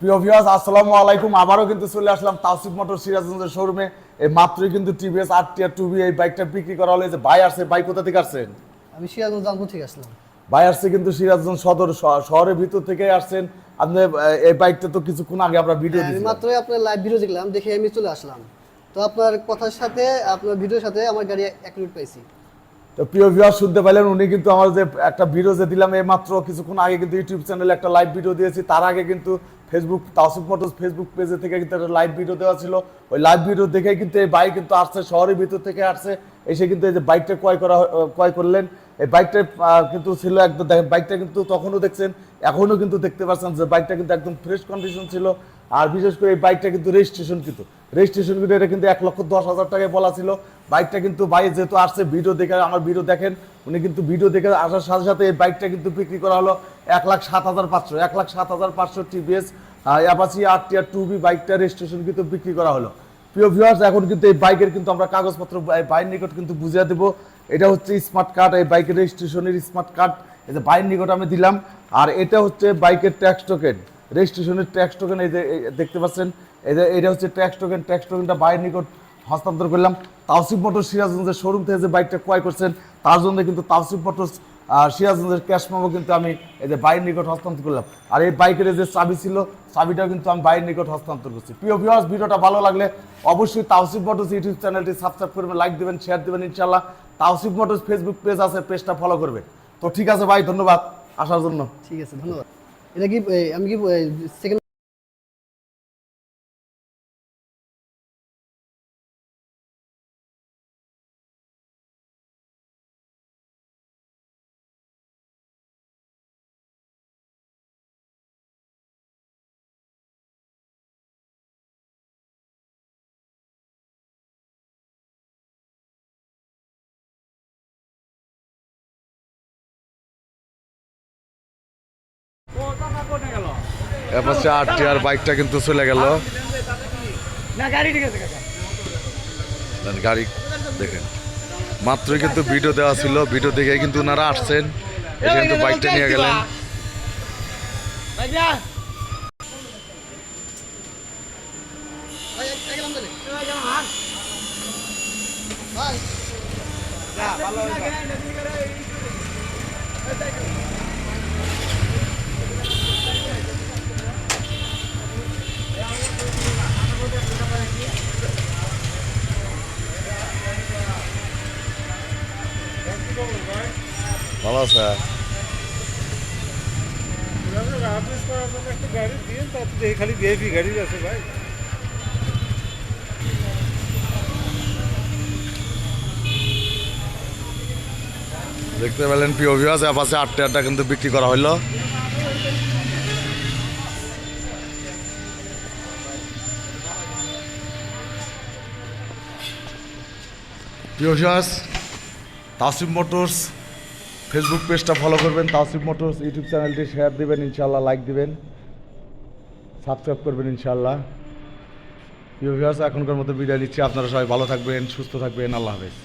প্রিয় ভিউয়ার্স আসসালামু আলাইকুম। আবারও কিন্তু চলে আসলাম তাওসিফ মোটর সিরাজগঞ্জের শোরুমে এই মাত্রই কিন্তু টিভিএস আর টি আর টু এই বাইকটা বিক্রি করা হলো। যে ভাই আসছে বাইক কোথা থেকে আসছেন? আমি সিরাজগঞ্জ জামপুর থেকে আসলাম। ভাই আসছে কিন্তু সিরাজগঞ্জ সদর শহরের ভিতর থেকে আসছেন। আপনি এই বাইকটা তো কিছুক্ষণ আগে আমরা ভিডিও হ্যাঁ, দিয়েছি মাত্রই আপনার লাইভ ভিডিও দেখলাম দেখে আমি চলে আসলাম। তো আপনার কথার সাথে আপনার ভিডিওর সাথে আমার গাড়ি এক পাইছি। তো প্রিয় ভিউয়ার শুনতে পাইলেন, উনি কিন্তু আমার যে একটা ভিডিও যে দিলাম, এই মাত্র কিছুক্ষণ আগে কিন্তু ইউটিউব চ্যানেলে একটা লাইভ ভিডিও দিয়েছি। তার আগে কিন্তু ফেসবুক তাওসিফ মোটরস ফেসবুক পেজে থেকে কিন্তু একটা লাইভ ভিডিও দেওয়া ছিল। ওই লাইভ ভিডিও দেখে কিন্তু এই বাইক কিন্তু আসছে, শহরের ভিতর থেকে আসছে। এসে কিন্তু এই যে বাইকটা ক্রয় করা ক্রয় করলেন। এই বাইকটা কিন্তু ছিল একদম, দেখেন বাইকটা কিন্তু তখনও দেখছেন, এখনও কিন্তু দেখতে পাচ্ছেন যে বাইকটা কিন্তু একদম ফ্রেশ কন্ডিশন ছিল। আর বিশেষ করে এই বাইকটা কিন্তু রেজিস্ট্রেশন কিন্তু। রেজিস্ট্রেশন কিন্তু এটা কিন্তু এক লক্ষ দশ হাজার টাকায় বলা ছিল। বাইকটা কিন্তু ভাই যেহেতু আসছে ভিডিও দেখে আমার ভিডিও দেখেন। উনি কিন্তু ভিডিও দেখে আসার সাথে সাথে এই বাইকটা কিন্তু বিক্রি করা হলো এক লাখ সাত হাজার পাঁচশো, এক লাখ সাত হাজার পাঁচশো TVS Apache R T R two V বাইকটা রেজিস্ট্রেশন কিন্তু বিক্রি করা হলো। প্রিয় ভিউয়ার্স এখন কিন্তু এই বাইকের কিন্তু আমরা কাগজপত্র ভাইয়ের নিকট কিন্তু বুঝিয়ে দেবো। এটা হচ্ছে স্মার্ট কার্ড এই বাইকের রেজিস্ট্রেশনের স্মার্ট কার্ড যে ভাইয়ের নিকট আমি দিলাম, আর এটা হচ্ছে বাইকের ট্যাক্স টোকেন রেজিস্ট্রেশনের ট্যাক্স টোকেন এই যে দেখতে পাচ্ছেন এই যে এটা হচ্ছে ট্যাক্স টোকেন ট্যাক্স টোকেনটা বাইরের নিকট হস্তান্তর করলাম। তাওসিফ মোটর সিরাজগঞ্জের শোরুম থেকে যে বাইকটা ক্রয় করছেন তার জন্য কিন্তু তাওসিফ মোটরস আহ, সিরাজগঞ্জের ক্যাশ মেমো কিন্তু আমি এই যে বাইরের নিকট হস্তান্তর করলাম। আর এই বাইকের যে চাবি ছিল চাবিটাও কিন্তু আমি বাইরের নিকট হস্তান্তর করছি। প্রিয় ভিউয়ার্স ভিডিওটা ভালো লাগলে অবশ্যই তাওসিফ মোটরস ইউটিউব চ্যানেলটি সাবস্ক্রাইব করবেন লাইক দেবেন শেয়ার দেবেন ইনশাল্লাহ তাওসিফ মোটরস ফেসবুক পেজ আছে পেজটা ফলো করবেন। তো ঠিক আছে ভাই ধন্যবাদ। আসার জন্য। ঠিক আছে ধন্যবাদ। এটা কি আমি কি সেকেন্ড এরপর আর টি আর বাইকটা কিন্তু চলে গেল। গাড়ি দেখেন। মাত্রই কিন্তু ভিডিও দেওয়া ছিল ভিডিও দেখে কিন্তু ওনারা আসছেন এসে কিন্তু বাইকটা নিয়ে গেলেন। ভাই এক- এক গ্রাম দেবে। ভাই ভালো তাতে খালি গাড়ি আছে। ভাই দেখতে পেলেন প্রিয় ভিউয়ার্স পাশে আটটা আটটা কিন্তু বিক্রি করা হলো প্রিয় ভিউয়ার্স তাসিম মোটরস ফেসবুক পেজটা ফলো করবেন তাসিফ মোটরস ইউটিউব চ্যানেলটি শেয়ার দিবেন ইনশাল্লাহ লাইক দিবেন সাবস্ক্রাইব করবেন ইনশাল্লাহ প্রিয় ভিউয়ার্স এখনকার মতো বিদায় নিচ্ছি, আপনারা সবাই ভালো থাকবেন, সুস্থ থাকবেন, আল্লাহ হাফেজ।